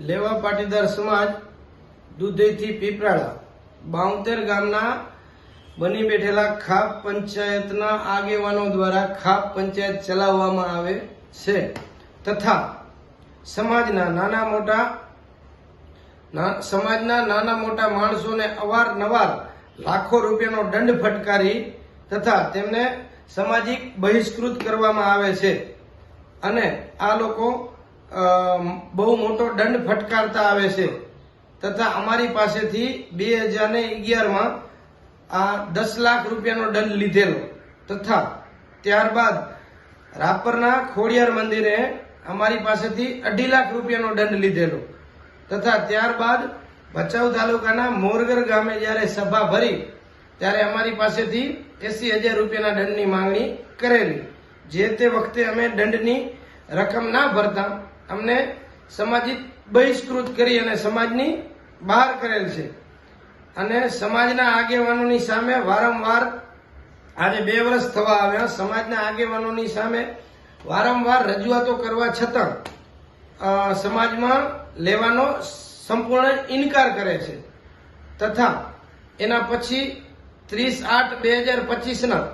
લેવા પાટીદાર સમાજ દુધઈથી પીપરાળા, બાઉતેર ગામના બની બેઠેલા ખાપ પંચાયતના આગેવાનો દ્વારા ખાપ પંચાયત ચલાવવામાં આવે છે તથા સમાજના નાના મોટા સમાજના નાના મોટા માણસોને અવારનવાર લાખો રૂપિયાનો દંડ ફટકારી તથા તેમને સામાજિક બહિષ્કૃત કરવામાં આવે છે. અને આ લોકો બહુ મોટો દંડ ફટકારતા આવે છે. તથા અમારી પાસેથી બે હજાર ને આ દસ લાખ રૂપિયાનો દંડ લીધેલો. તથા ત્યારબાદ રાપરના ખોડિયાર મંદિરે અમારી પાસેથી અઢી લાખ રૂપિયાનો દંડ લીધેલો. તથા ત્યારબાદ ભચાઉ તાલુકાના મોરગર ગામે જ્યારે સભા ભરી, ત્યારે અમારી પાસેથી એસી હજાર રૂપિયાના દંડની માંગણી કરેલી. જે તે વખતે અમે દંડની રકમ ના ભરતા અમને સામાજિક બહિષ્કૃત કરી અને સમાજની બહાર કરેલ છે. અને સમાજના આગેવાનોની સામે વારંવાર આજે બે વર્ષ થવા આવ્યા. સમાજના આગેવાનોની સામે વારંવાર રજૂઆતો કરવા છતાં સમાજમાં લેવાનો સંપૂર્ણ ઇનકાર કરે છે. તથા એના પછી ત્રીસ આઠ બે હજાર પચીસના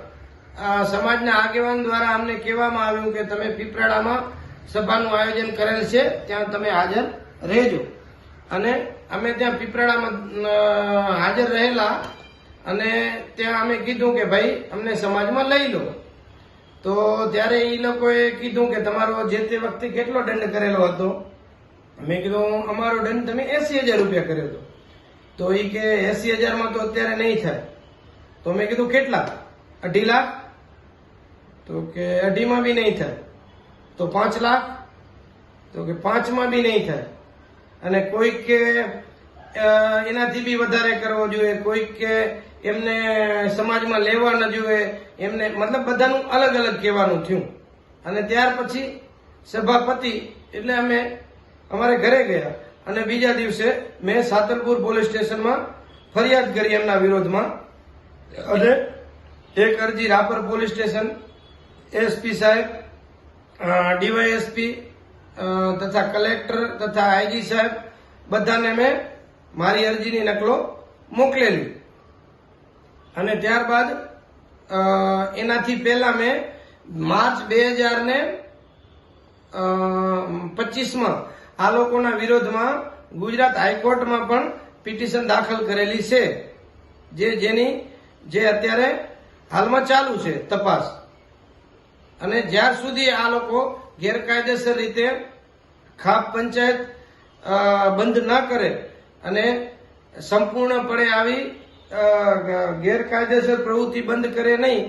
સમાજના આગેવાન દ્વારા અમને કહેવામાં આવ્યું કે તમે પીપરાડામાં સભાનું આયોજન કરેલ છે, ત્યાં તમે હાજર રહેજો. અને અમે ત્યાં પીપરાડામાં હાજર રહેલા અને ત્યાં અમે કીધું કે ભાઈ, અમને સમાજમાં લઈ લો. તો ત્યારે એ લોકોએ કીધું કે તમારો જે તે વખતે કેટલો દંડ કરેલો હતો? મેં કીધું અમારો દંડ તમે એસી હજાર રૂપિયા કર્યો હતો. તો એ કે એસી હજારમાં તો અત્યારે નહીં થાય. તો મેં કીધું, કેટલા? અઢી લાખ? તો કે, અઢીમાં બી નહીં થાય. તો પાંચ લાખ? તો કે પાંચમાં બી નહીં થાય. અને કોઈક કે એનાથી બી વધારે કરવો જોઈએ. કોઈક કે એમને સમાજમાં લેવા ન જોઈએ. એમને મતલબ બધાનું અલગ અલગ કહેવાનું થયું. અને ત્યાર પછી સભાપતિ એટલે અમે અમારે ઘરે ગયા. અને બીજા દિવસે મેં સાતલપુર પોલીસ સ્ટેશનમાં ફરિયાદ કરી એમના વિરોધમાં. અને? એક અરજી રાપર પોલીસ સ્ટેશન એસપી સાહેબ ડીવાયએસપી તથા કલેક્ટર તથા આઈજી સાહેબ, બધાને મેં મારી અરજીની નકલો મોકલેલી. અને ત્યારબાદ એનાથી પહેલા મેં માર્ચ બે હજાર ને પચીસમાં આ લોકોના વિરોધમાં ગુજરાત હાઈકોર્ટમાં પણ પિટિશન દાખલ કરેલી છે. જે જેની, જે અત્યારે હાલમાં ચાલુ છે, તપાસ. અને જ્યાર સુધી આ લોકો ગેરકાયદેસર રીતે ખાપ પંચાયત બંધ ના કરે અને સંપૂર્ણપણે આવી ગેરકાયદેસર પ્રવૃત્તિ બંધ કરે નહીં